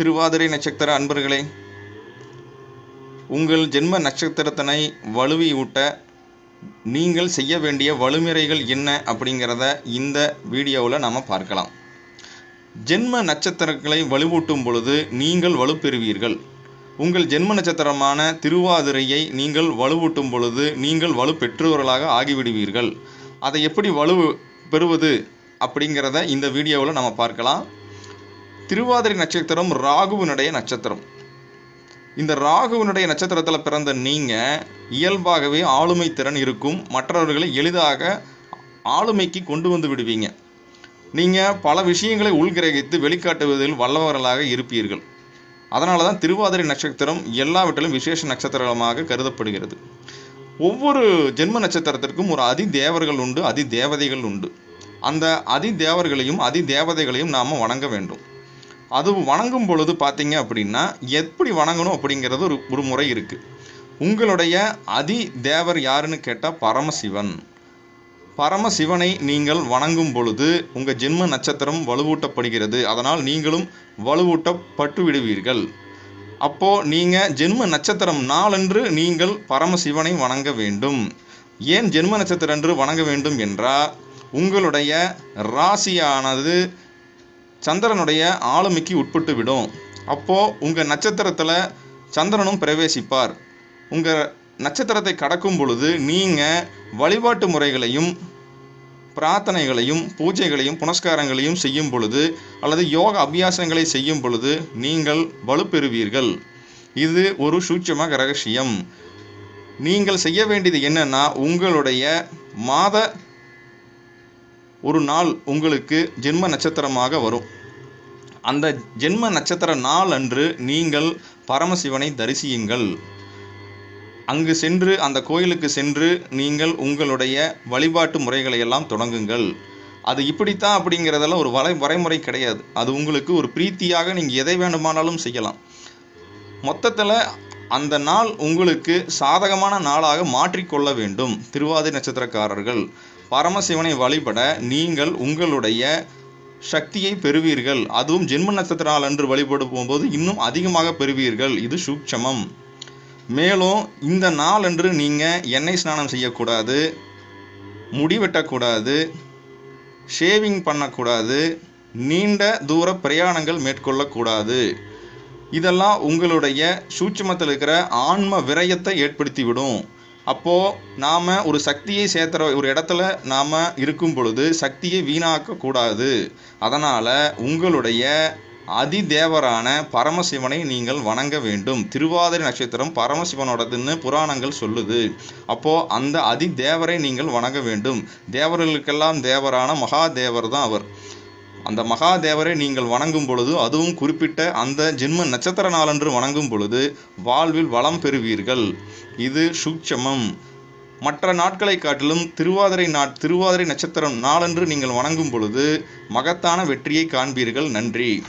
திருவாதிரை நட்சத்திர அன்பர்களே உங்கள் ஜென்ம நட்சத்திரத்தினை வலுவியூட்ட நீங்கள் செய்ய வேண்டிய வழிமுறைகள் என்ன அப்படிங்கிறத இந்த வீடியோவில் நாம் பார்க்கலாம். ஜென்ம நட்சத்திரங்களை வலுவூட்டும் பொழுது நீங்கள் வலுப்பெறுவீர்கள். உங்கள் ஜென்ம நட்சத்திரமான திருவாதிரையை நீங்கள் வலுவூட்டும் பொழுது நீங்கள் வலு பெற்றவர்களாக ஆகிவிடுவீர்கள். அதை எப்படி வலு பெறுவது அப்படிங்கிறத இந்த வீடியோவில் நம்ம பார்க்கலாம். திருவாதிரை நட்சத்திரம் ராகுவினுடைய நட்சத்திரம். இந்த ராகுவினுடைய நட்சத்திரத்தில் பிறந்த நீங்கள் இயல்பாகவே ஆளுமை திறன் இருக்கும். மற்றவர்களை எளிதாக ஆளுமைக்கு கொண்டு வந்து விடுவீங்க. நீங்கள் பல விஷயங்களை உள்கிரகித்து வெளிக்காட்டுவதில் வல்லவர்களாக இருப்பீர்கள். அதனால தான் திருவாதிரை நட்சத்திரம் எல்லாவற்றிலும் விசேஷ நட்சத்திரமாக கருதப்படுகிறது. ஒவ்வொரு ஜென்ம நட்சத்திரத்திற்கும் ஒரு அதி தேவர்கள் உண்டு அதி தேவதைகள் உண்டு. அந்த அதி தேவர்களையும் அதி தேவதைகளையும் நாம் வணங்க வேண்டும். அது வணங்கும் பொழுது பார்த்தீங்க அப்படின்னா எப்படி வணங்கணும் அப்படிங்கிறது ஒரு ஒரு முறை இருக்குது உங்களுடைய அதி தேவர் யாருன்னு கேட்டால் பரமசிவன். பரமசிவனை நீங்கள் வணங்கும் பொழுது உங்கள் ஜென்ம நட்சத்திரம் வலுவூட்டப்படுகிறது. அதனால் நீங்களும் வலுவூட்டப்பட்டு விடுவீர்கள். அப்போது நீங்கள் ஜென்ம நட்சத்திரம் நாளன்று நீங்கள் பரமசிவனை வணங்க வேண்டும். ஏன் ஜென்ம நட்சத்திரம் என்று வணங்க வேண்டும் என்றால் உங்களுடைய ராசியானது சந்திரனுடைய ஆளுமைக்கு உட்பட்டு விடும். அப்போது உங்கள் நட்சத்திரத்தில் சந்திரனும் பிரவேசிப்பார். உங்கள் நட்சத்திரத்தை கடக்கும் பொழுது நீங்கள் வழிபாட்டு முறைகளையும் பிரார்த்தனைகளையும் பூஜைகளையும் புனஸ்காரங்களையும் செய்யும் பொழுது அல்லது யோக அபியாசங்களை செய்யும் பொழுது நீங்கள் வலுப்பெறுவீர்கள். இது ஒரு சூட்சமாக ரகசியம். நீங்கள் செய்ய வேண்டியது என்னென்னா உங்களுடைய மாத ஒரு நாள் உங்களுக்கு ஜென்ம நட்சத்திரமாக வரும். அந்த ஜென்ம நட்சத்திர நாள் அன்று நீங்கள் பரமசிவனை தரிசியுங்கள். அங்கு சென்று அந்த கோயிலுக்கு சென்று நீங்கள் உங்களுடைய வழிபாட்டு முறைகளை எல்லாம் தொடங்குங்கள். அது இப்படித்தான் அப்படிங்கிறதெல்லாம் ஒரு வலை வரைமுறை கிடையாது. அது உங்களுக்கு ஒரு பிரீத்தியாக நீங்கள் எதை வேண்டுமானாலும் செய்யலாம். மொத்தத்தில் அந்த நாள் உங்களுக்கு சாதகமான நாளாக மாற்றிக்கொள்ள வேண்டும் திருவாதிரை நட்சத்திரக்காரர்கள். பரமசிவனை வழிபட நீங்கள் உங்களுடைய சக்தியை பெறுவீர்கள். அதுவும் ஜென்ம நட்சத்திர நாள் அன்று வழிபடும் போகும்போது இன்னும் அதிகமாக பெறுவீர்கள். இது சூட்சமம் மேலும் இந்த நாளன்று நீங்கள் எண்ணெய் ஸ்நானம் செய்யக்கூடாது முடி வெட்டக்கூடாது ஷேவிங் பண்ணக்கூடாது நீண்ட தூர பிரயாணங்கள் மேற்கொள்ளக்கூடாது. இதெல்லாம் உங்களுடைய சூட்சமத்தில் இருக்கிற ஆன்ம விரயத்தை ஏற்படுத்திவிடும். அப்போது நாம் ஒரு சக்தியை சேர்த்துற ஒரு இடத்துல நாம் இருக்கும் பொழுது சக்தியை வீணாக்கக்கூடாது அதனால் உங்களுடைய அதிதேவரான பரமசிவனை நீங்கள் வணங்க வேண்டும். திருவாதிரை நட்சத்திரம் பரமசிவனோடதுன்னு புராணங்கள் சொல்லுது. அப்போது அந்த அதிதேவரை நீங்கள் வணங்க வேண்டும். தேவர்களுக்கெல்லாம் தேவரான மகாதேவர் தான் அவர். அந்த மகாதேவரை நீங்கள் வணங்கும் பொழுது அதுவும் குறிப்பிட்ட அந்த ஜென்ம நட்சத்திர நாளன்று வணங்கும் பொழுது வாழ்வில் வளம் பெறுவீர்கள். இது சூட்சமம். மற்ற நாட்களை காட்டிலும் திருவாதிரை நாட் திருவாதிரை நட்சத்திரம் நாளன்று நீங்கள் வணங்கும் பொழுது மகத்தான வெற்றியை காண்பீர்கள். நன்றி.